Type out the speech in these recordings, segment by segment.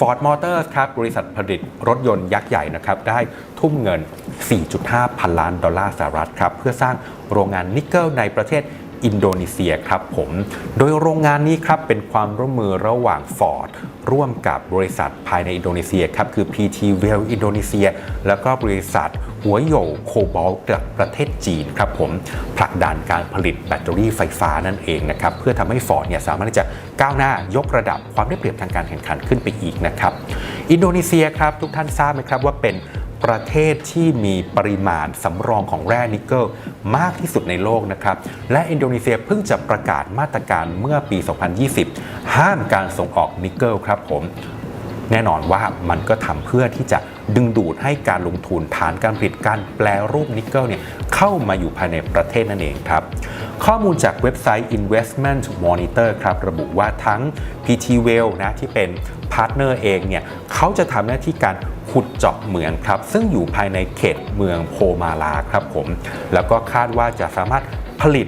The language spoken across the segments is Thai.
Ford Motors ครับบริษัทผลิตรถยนต์ยักษ์ใหญ่นะครับได้ทุ่มเงิน 4.5 พันล้านดอลลาร์สหรัฐครับเพื่อสร้างโรงงานนิกเกิลในประเทศ อินโดนีเซียครับผม โดยโรงงานนี้ครับเป็นความร่วมมือระหว่าง Ford ร่วมกับบริษัทภายในอินโดนีเซียครับคือ PT w e l l อินโดนีเซีย แล้วก็บริษัทหัวโยโคบอลจากประเทศจีนครับผมผลักดันการผลิตแบตเตอรี่ไฟฟ้านั่นเองนะครับเพื่อทำให้ Ford เนี่ยสามารถที่จะก้าวหน้ายกระดับความได้เปรียบทางการแข่งขันขึ้นไปอีกนะครับ อินโดนีเซียครับทุกท่านทราบไหมครับว่าเป็น ประเทศที่มีปริมาณสำรองของแร่นิกเกิลมากที่สุดในโลกนะครับ และอินโดนีเซียเพิ่งจะประกาศมาตรการเมื่อปี 2020 ห้ามการส่งออกนิกเกิลครับผมแน่นอนว่ามันก็ทำเพื่อที่จะดึงดูดให้การลงทุนฐานการผลิตการแปลรูปนิกเกิลเนี่ยเข้ามาอยู่ภายในประเทศนั่นเองครับ ข้อมูลจากเว็บไซต์ Investment Monitor ครับระบุว่าทั้ง PT w e l l นะที่เป็นพาร์ทเนอร์เองเนี่ยเขาจะทำหน้าที่การขุดเจาะเหมืองครับ ซึ่งอยู่ภายในเขตเมืองโพมาลาครับผม แล้วก็คาดว่าจะสามารถผลิต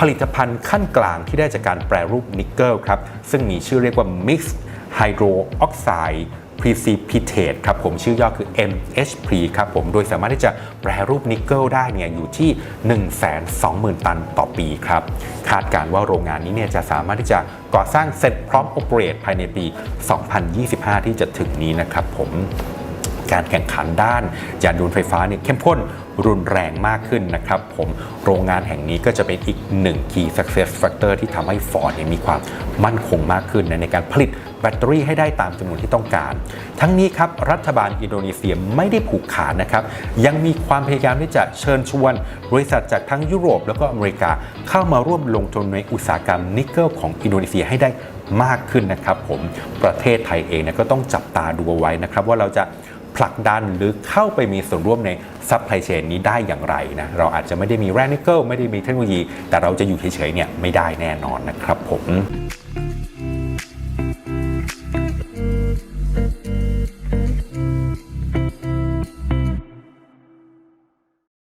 ผลิตภัณฑ์ขั้นกลางที่ได้จากการแปรรูปนิกเกิลครับ ซึ่งมีชื่อเรียกว่า Mixed Hydro Oxide Precipitate ครับผมชื่อย่อคือ MHP ครับผมโดยสามารถที่จะแปรรูปนิกเกิลได้เนี่ยอยู่ที่ 120,000 ตันต่อปีครับ คาดการว่าโรงงานนี้เนี่ยจะสามารถที่จะก่อสร้างเสร็จพร้อมโอเปเรตภายในปี 2025 ที่จะถึงนี้นะครับผม การแข่งขันด้านยานยนต์ไฟฟ้าเนี่ยเข้มข้นรุนแรงมากขึ้นนะครับผมโรงงานแห่งนี้ก็จะเป็นอีกหนึ่ง key success factor ที่ทำให้ Ford เนี่ยมีความมั่นคงมากขึ้นในการผลิตแบตเตอรี่ให้ได้ตามจำนวนที่ต้องการ ทั้งนี้ครับรัฐบาลอินโดนีเซียไม่ได้ผูกขาดนะครับ ยังมีความพยายามที่จะเชิญชวน บริษัทจากทั้งยุโรปแล้วก็อเมริกาเข้ามาร่วมลงทุนในอุตสาหกรรมนิกเกิลของอินโดนีเซียให้ได้มากขึ้นนะครับผมประเทศไทยเองเนยก็ต้องจับตาดูเอาไว้นะครับว่าเราจะ ผลักดันหรือเข้าไปมีส่วนร่วมในซัพพลายเชนนี้ได้อย่างไรนะเราอาจจะไม่ได้มีแรนิเกิลไม่ได้มีเทคโนโลยี แต่เราจะอยู่เฉยๆเนี่ยไม่ได้แน่นอนนะครับผม